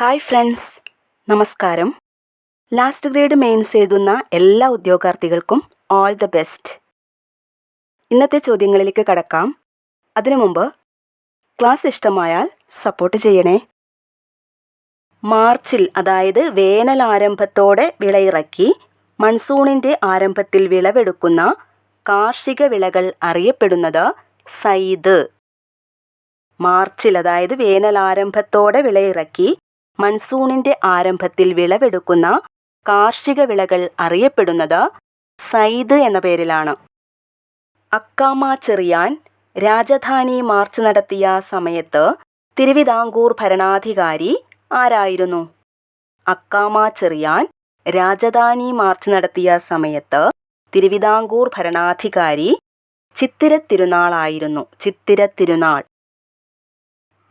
Hi friends നമസ്കാരം. Last grade mains എഴുതുന്ന എല്ലാ ഉദ്യോഗാർത്ഥികൾക്കും ഓൾ ദ ബെസ്റ്റ് ഇന്നത്തെ ചോദ്യങ്ങളിലേക്ക് കടക്കാം. അതിനു മുമ്പ് ക്ലാസ് ഇഷ്ടമായാൽ സപ്പോർട്ട് ചെയ്യണേ. മാർച്ചിൽ അതായത് വേനൽ ആരംഭത്തോടെ വിളയിറക്കി മൺസൂണിന്റെ ആരംഭത്തിൽ വിളവെടുക്കുന്ന കാർഷിക വിളകൾ അറിയപ്പെടുന്നത് സൈദ് മാർച്ചിൽ അതായത് വേനൽ ആരംഭത്തോടെ വിളയിറക്കി മൺസൂണിന്റെ ആരംഭത്തിൽ വിളവെടുക്കുന്ന കാർഷിക വിളകൾ അറിയപ്പെടുന്നത് സൈദ് എന്ന പേരിലാണ്. അക്കാമ ചെറിയാൻ രാജധാനി മാർച്ച് നടത്തിയ സമയത്ത് തിരുവിതാംകൂർ ഭരണാധികാരി ആരായിരുന്നു? അക്കാമ ചെറിയാൻ രാജധാനി മാർച്ച് നടത്തിയ സമയത്ത് തിരുവിതാംകൂർ ഭരണാധികാരി ചിത്തിര തിരുനാളായിരുന്നു ചിത്തിര തിരുനാൾ.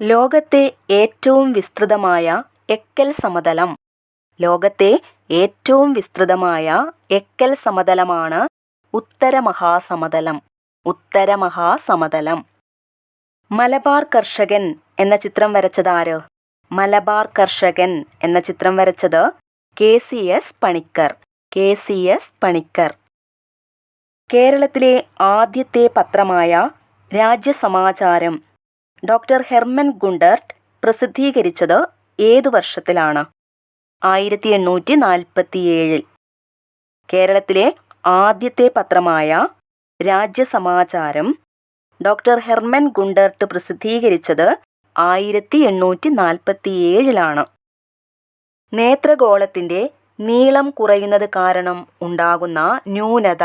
ലോകത്തെ ഏറ്റവും വിസ്തൃതമായ എക്കൽ സമതലം. ലോകത്തെ ഏറ്റവും വിസ്തൃതമായ എക്കൽ സമതലമാണ് ഉത്തരമഹാസമതലം ഉത്തരമഹാസമതലം മലബാർ കർഷകൻ എന്ന ചിത്രം വരച്ചതാര് മലബാർ കർഷകൻ എന്ന ചിത്രം വരച്ചത് K C S Panicker. K C S Panicker. കേരളത്തിലെ ആദ്യത്തെ പത്രമായ രാജ്യസമാചാരം ഡോക്ടർ ഹെർമൻ ഗുണ്ടർട്ട് പ്രസിദ്ധീകരിച്ചത് ഏതു വർഷത്തിലാണ്? ആയിരത്തി എണ്ണൂറ്റി നാൽപ്പത്തിയേഴിൽ കേരളത്തിലെ ആദ്യത്തെ പത്രമായ രാജ്യസമാചാരം ഡോക്ടർ ഹെർമൻ ഗുണ്ടർട്ട് പ്രസിദ്ധീകരിച്ചത് ആയിരത്തി എണ്ണൂറ്റി നാൽപ്പത്തിയേഴിലാണ് നേത്രഗോളത്തിന്റെ നീളം കുറയുന്നത് കാരണം ഉണ്ടാകുന്ന ന്യൂനത.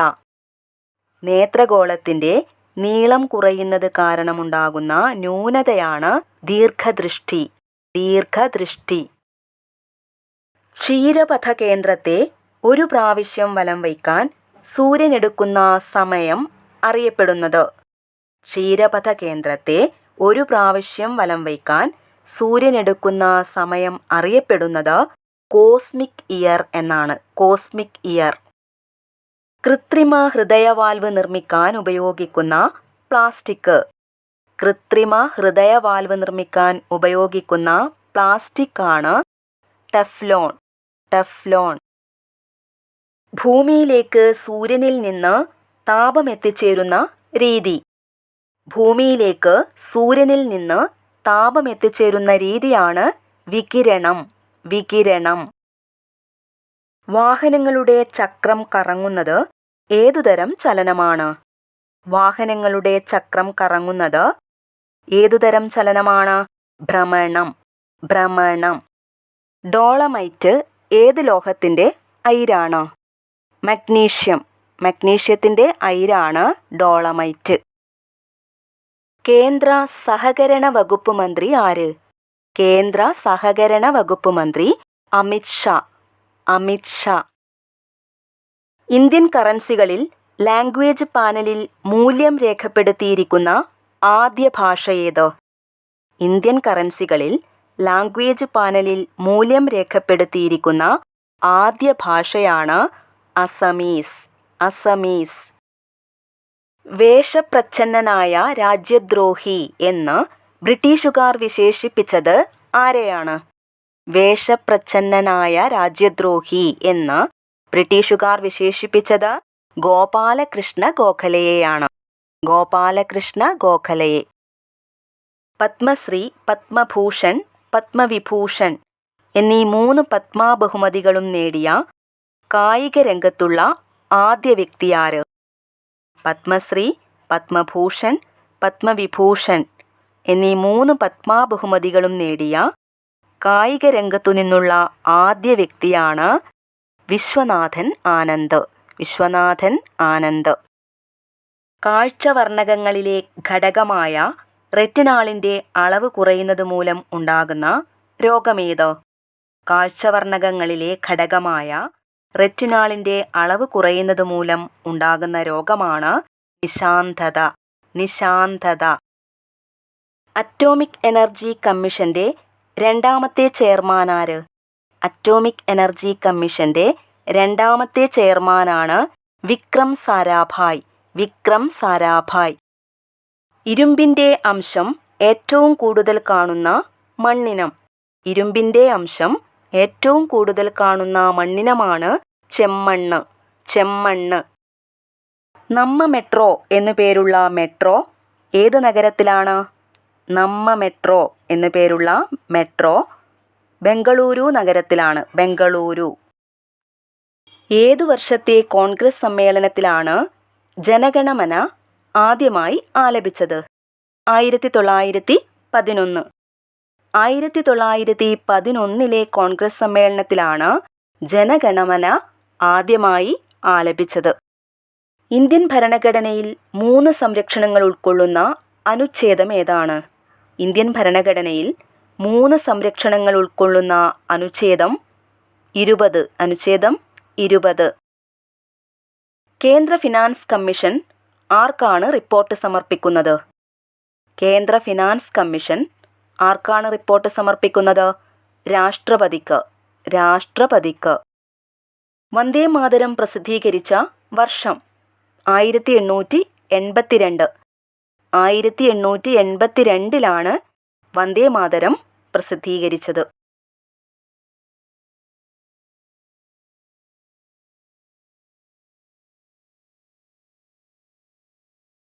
നേത്രഗോളത്തിന്റെ നീളം കുറയുന്നത് കാരണമുണ്ടാകുന്ന ന്യൂനതയാണ് ദീർഘദൃഷ്ടി. ദീർഘദൃഷ്ടി. ക്ഷീരപഥ കേന്ദ്രത്തെ ഒരു പ്രാവശ്യം വലം വയ്ക്കാൻ സൂര്യനെടുക്കുന്ന സമയം അറിയപ്പെടുന്നത്. ക്ഷീരപഥ കേന്ദ്രത്തെ ഒരു പ്രാവശ്യം വലം വയ്ക്കാൻ സൂര്യനെടുക്കുന്ന സമയം അറിയപ്പെടുന്നത് കോസ്മിക് ഇയർ എന്നാണ്. Cosmic year. കൃത്രിമ ഹൃദയവാൽവ് നിർമ്മിക്കാൻ ഉപയോഗിക്കുന്ന പ്ലാസ്റ്റിക്. കൃത്രിമ ഹൃദയവാൽവ് നിർമ്മിക്കാൻ ഉപയോഗിക്കുന്ന പ്ലാസ്റ്റിക് ആണ് ടെഫ്ലോൺ. ടെഫ്ലോൺ. ഭൂമിയിലേക്ക് സൂര്യനിൽ നിന്ന് താപം എത്തിച്ചേരുന്ന രീതി. ഭൂമിയിലേക്ക് സൂര്യനിൽ നിന്ന് താപം എത്തിച്ചേരുന്ന രീതിയാണ് വികിരണം. വികിരണം. വാഹനങ്ങളുടെ ചക്രം കറങ്ങുന്നത് ഏതുതരം ചലനമാണ്? വാഹനങ്ങളുടെ ചക്രം കറങ്ങുന്നത് ഏതുതരം ചലനമാണ്? ഭ്രമണം ഭ്രമണം. ഡോളമൈറ്റ് ഏത് ലോഹത്തിന്റെ അയിരാണ്? Magnesium മഗ്നീഷ്യത്തിന്റെ അയിരാണ് dolomite. കേന്ദ്ര സഹകരണ വകുപ്പ് മന്ത്രി ആര്? കേന്ദ്ര സഹകരണ വകുപ്പ് മന്ത്രി അമിത് ഷാ. അമിത് ഷാ. ഇന്ത്യൻ കറൻസികളിൽ ലാംഗ്വേജ് പാനലിൽ മൂല്യം രേഖപ്പെടുത്തിയിരിക്കുന്ന ആദ്യ ഭാഷ ഏത്? ഇന്ത്യൻ കറൻസികളിൽ ലാംഗ്വേജ് പാനലിൽ മൂല്യം രേഖപ്പെടുത്തിയിരിക്കുന്ന ആദ്യ ഭാഷയാണ് അസമീസ്. അസമീസ്. വേഷപ്രച്ഛന്നനായ രാജ്യദ്രോഹി എന്ന് ബ്രിട്ടീഷുകാർ വിശേഷിപ്പിച്ചത് ആരെയാണ്? വേഷപ്രച്ഛന്നനായ രാജ്യദ്രോഹി എന്ന് ബ്രിട്ടീഷുകാർ വിശേഷിപ്പിച്ചത് ഗോപാലകൃഷ്ണ ഗോഖലെയെയാണ്. ഗോപാലകൃഷ്ണ ഗോഖലെയെ പത്മശ്രീ പത്മഭൂഷൺ പത്മവിഭൂഷൺ എന്നീ മൂന്ന് പത്മാ ബഹുമതികളും നേടിയ കായിക രംഗത്തുള്ള ആദ്യ വ്യക്തിയാര്. പത്മശ്രീ പത്മഭൂഷൺ പത്മവിഭൂഷൺ എന്നീ മൂന്ന് പത്മാ ബഹുമതികളും നേടിയ കായിക രംഗത്തു നിന്നുള്ള ആദ്യ വ്യക്തിയാണ് വിശ്വനാഥൻ ആനന്ദ്. വിശ്വനാഥൻ ആനന്ദ്. കാഴ്ചവർണകങ്ങളിലെ ഘടകമായ റെറ്റിനാളിന്റെ അളവ് കുറയുന്നത് മൂലം ഉണ്ടാകുന്ന രോഗമേത്? കാഴ്ചവർണകങ്ങളിലെ ഘടകമായ റെറ്റിനാളിന്റെ അളവ് കുറയുന്നത് മൂലം ഉണ്ടാകുന്ന രോഗമാണ് നിശാന്തത. നിശാന്തത. അറ്റോമിക് എനർജി കമ്മീഷന്റെ രണ്ടാമത്തെ ചെയർമാനാര് അറ്റോമിക് എനർജി കമ്മീഷന്റെ രണ്ടാമത്തെ ചെയർമാനാണ് വിക്രം സാരാഭായ്. വിക്രം സാരാഭായ്. ഇരുമ്പിന്റെ അംശം ഏറ്റവും കൂടുതൽ കാണുന്ന മണ്ണിനം. ഇരുമ്പിന്റെ അംശം ഏറ്റവും കൂടുതൽ കാണുന്ന മണ്ണിനമാണ് ചെമ്മണ്ണ്. ചെമ്മണ്ണ്. നമ്മ മെട്രോ എന്നു പേരുള്ള മെട്രോ ഏത് നഗരത്തിലാണ്? നമ്മ മെട്രോ എന്നു പേരുള്ള മെട്രോ ബംഗളൂരു നഗരത്തിലാണ്. ബംഗളൂരു. ഏതു വർഷത്തെ കോൺഗ്രസ് സമ്മേളനത്തിലാണ് ജനഗണമന ആദ്യമായി ആലപിച്ചത്? ആയിരത്തി തൊള്ളായിരത്തി പതിനൊന്ന് ആയിരത്തി തൊള്ളായിരത്തി പതിനൊന്നിലെ കോൺഗ്രസ് സമ്മേളനത്തിലാണ് ജനഗണമന ആദ്യമായി ആലപിച്ചത്. ഇന്ത്യൻ ഭരണഘടനയിൽ മൂന്ന് സംരക്ഷണങ്ങൾ ഉൾക്കൊള്ളുന്ന അനുച്ഛേദം ഏതാണ്? ഇന്ത്യൻ ഭരണഘടനയിൽ മൂന്ന് സംരക്ഷണങ്ങൾ ഉൾക്കൊള്ളുന്ന അനുച്ഛേദം ഇരുപത് അനുച്ഛേദം ഇരുപത്. കേന്ദ്ര ഫിനാൻസ് കമ്മീഷൻ ആർക്കാണ് റിപ്പോർട്ട് സമർപ്പിക്കുന്നത്? കേന്ദ്ര ഫിനാൻസ് കമ്മീഷൻ ആർക്കാണ് റിപ്പോർട്ട് സമർപ്പിക്കുന്നത്? രാഷ്ട്രപതിക്ക് രാഷ്ട്രപതിക്ക്. വന്ദേ മാതരം പ്രസിദ്ധീകരിച്ച വർഷം ആയിരത്തി എണ്ണൂറ്റി എൺപത്തിരണ്ട്. ആയിരത്തി എണ്ണൂറ്റി എൺപത്തി രണ്ടിലാണ് വന്ദേ മാതരം പ്രസിദ്ധീകരിച്ചത്.